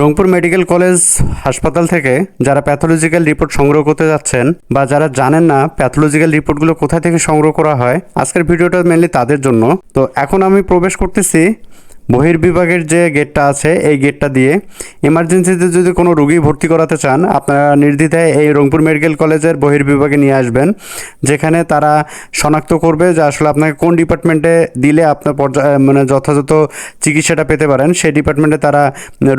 Rangpur medical college হাসপাতাল থেকে যারা প্যাথোলজিক্যাল রিপোর্ট সংগ্রহ করতে যাচ্ছেন বা যারা জানেন না প্যাথোলজিক্যাল রিপোর্টগুলো কোথা থেকে সংগ্রহ করা হয়, আজকের ভিডিওটা মেনলি তাদের জন্য। তো এখন আমি প্রবেশ করতেছি বহির্বিভাগের যে গেটটা আছে, এই গেটটা দিয়ে এমার্জেন্সিতে যদি কোনো রুগী ভর্তি করাতে চান, আপনারা নির্দ্বিধায় এই রংপুর মেডিকেল কলেজের বহির্বিভাগে নিয়ে আসবেন, যেখানে তারা শনাক্ত করবে যে আসলে আপনাকে কোন ডিপার্টমেন্টে দিলে আপনার পর্যায়ে মানে যথাযথ চিকিৎসাটা পেতে পারেন। সেই ডিপার্টমেন্টে তারা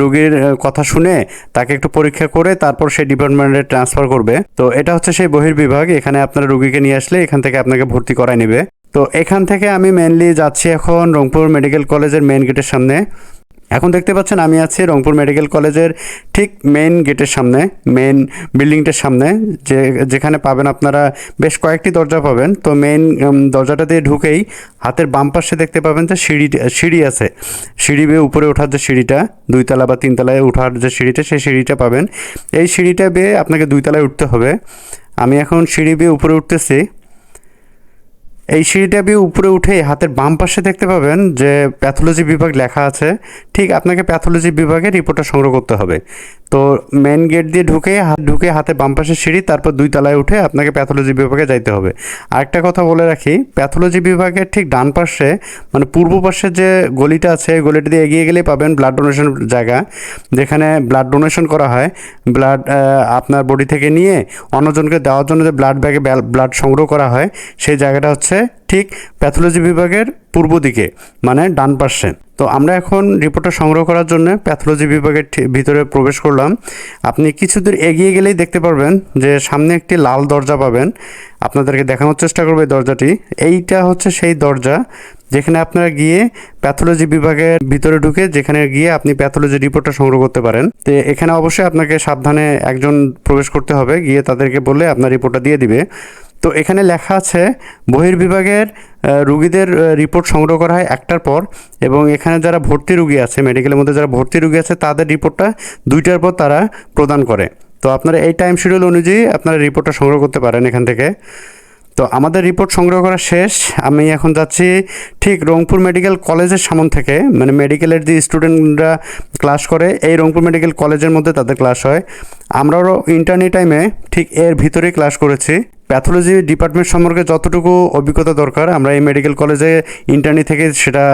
রুগীর কথা শুনে তাকে একটু পরীক্ষা করে তারপর সেই ডিপার্টমেন্টে ট্রান্সফার করবে। তো এটা হচ্ছে সেই বহির্বিভাগ, এখানে আপনারা রুগীকে নিয়ে আসলে এখান থেকে আপনাকে ভর্তি করায় নেবে। তো এখান থেকে আমি মেনলি যাচ্ছি এখন রংপুর মেডিকেল কলেজের মেন গেটের সামনে। এখন দেখতে পাচ্ছেন আমি আছি রংপুর মেডিকেল কলেজের ঠিক মেইন গেটের সামনে মেন বিল্ডিংটার সামনে, যে, যেখানে পাবেন আপনারা বেশ কয়েকটি দরজা পাবেন। তো মেন দরজাটা দিয়ে ঢুকেই হাতের বাম পাশে দেখতে পাবেন যে সিঁড়ি সিঁড়ি আছে। সিঁড়ি বেয়ে উপরে ওঠার যে সিঁড়িটা, দুইতলা বা তিনতলায় ওঠার যে সিঁড়িটা, সেই সিঁড়িটা পাবেন। এই সিঁড়িটা বেয়ে আপনাকে দুইতলায় উঠতে হবে। আমি এখন সিঁড়ি বেয়ে উপরে উঠতেছি। এই সিঁড়িটা আপনি উপরে উঠে হাতের বাম পাশে দেখতে পাবেন যে প্যাথোলজি বিভাগ লেখা আছে। ঠিক আপনাকে প্যাথোলজি বিভাগে রিপোর্টটা সংগ্রহ করতে হবে। তো মেন গেট দিয়ে ঢুকে হাত ঢুকে হাতে বাম পাশে সিঁড়ি, তারপর দুই তলায় উঠে আপনাকে প্যাথোলজি বিভাগে যাইতে হবে। আরেকটা কথা বলে রাখি প্যাথোলজি বিভাগের ঠিক ডান পাশে মানে পূর্ব পাশে যে গলিটা আছে গলিটা দিয়ে এগিয়ে গেলেই পাবেন ব্লাড ডোনেশন জায়গা। যেখানে ব্লাড ডোনেশন করা হয় ব্লাড আপনার বডি থেকে নিয়ে অন্যজনকে দেওয়ার জন্য যে ব্লাড ব্যাগে ব্লাড সংগ্রহ করা হয়, সেই জায়গাটা হচ্ছে ঠিক প্যাথোলজি বিভাগের পূর্ব দিকে মানে ডান পাশে। তো আমরা এখন রিপোর্টটা সংগ্রহ করার জন্য প্যাথোলজি বিভাগের ভিতরে প্রবেশ করলাম। আপনি কিছু দূর এগিয়ে গেলেই দেখতে পারবেন যে সামনে একটি লাল দরজা পাবেন। আপনাদেরকে দেখানোর চেষ্টা করবে দরজাটি। এইটা হচ্ছে সেই দরজা যেখানে আপনারা গিয়ে প্যাথোলজি বিভাগের ভিতরে ঢুকে যেখানে গিয়ে আপনি প্যাথোলজি রিপোর্টটা সংগ্রহ করতে পারেন। তো এখানে অবশ্যই আপনাকে সাবধানে একজন প্রবেশ করতে হবে, গিয়ে তাদেরকে বললে আপনার রিপোর্টটা দিয়ে দিবে। তো এখানে লেখা আছে, বহির্বিভাগের রুগীদের রিপোর্ট সংগ্রহ করা হয় একটার পর এবং এখানে যারা ভর্তি রুগী আছে, মেডিকেলের মধ্যে যারা ভর্তি রুগী আছে, তাদের রিপোর্টটা দুইটার পর তারা প্রদান করে। তো আপনারা এই টাইম শিডিউল অনুযায়ী আপনারা রিপোর্টটা সংগ্রহ করতে পারেন এখান থেকে। তো আমাদের রিপোর্ট সংগ্রহ করা শেষ। আমি এখন যাচ্ছি ঠিক রংপুর মেডিকেল কলেজের সামন থেকে। মানে মেডিকেলের যে স্টুডেন্টরা ক্লাস করে, এই রংপুর মেডিকেল কলেজের মধ্যে তাদের ক্লাস হয়। আমরাও ইন্টারনি টাইমে ঠিক এর ভিতরেই ক্লাস করেছি। প্যাথোলজি ডিপার্টমেন্ট সম্পর্কে যতটুকু অভিজ্ঞতা দরকার, আমরা এই মেডিকেল কলেজে ইন্টার্নি থেকে সেটা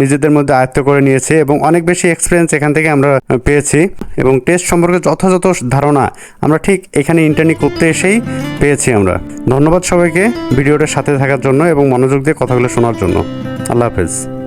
নিজেদের মধ্যে আয়ত্ত করে নিয়েছি এবং অনেক বেশি এক্সপিরিয়েন্স এখান থেকে আমরা পেয়েছি এবং টেস্ট সম্পর্কে যথাযথ ধারণা আমরা ঠিক এখানে ইন্টার্নি করতে এসেই পেয়েছি আমরা। ধন্যবাদ সবাইকে ভিডিওটার সাথে থাকার জন্য এবং মনোযোগ দিয়ে কথাগুলো শোনার জন্য। আল্লাহ হাফেজ।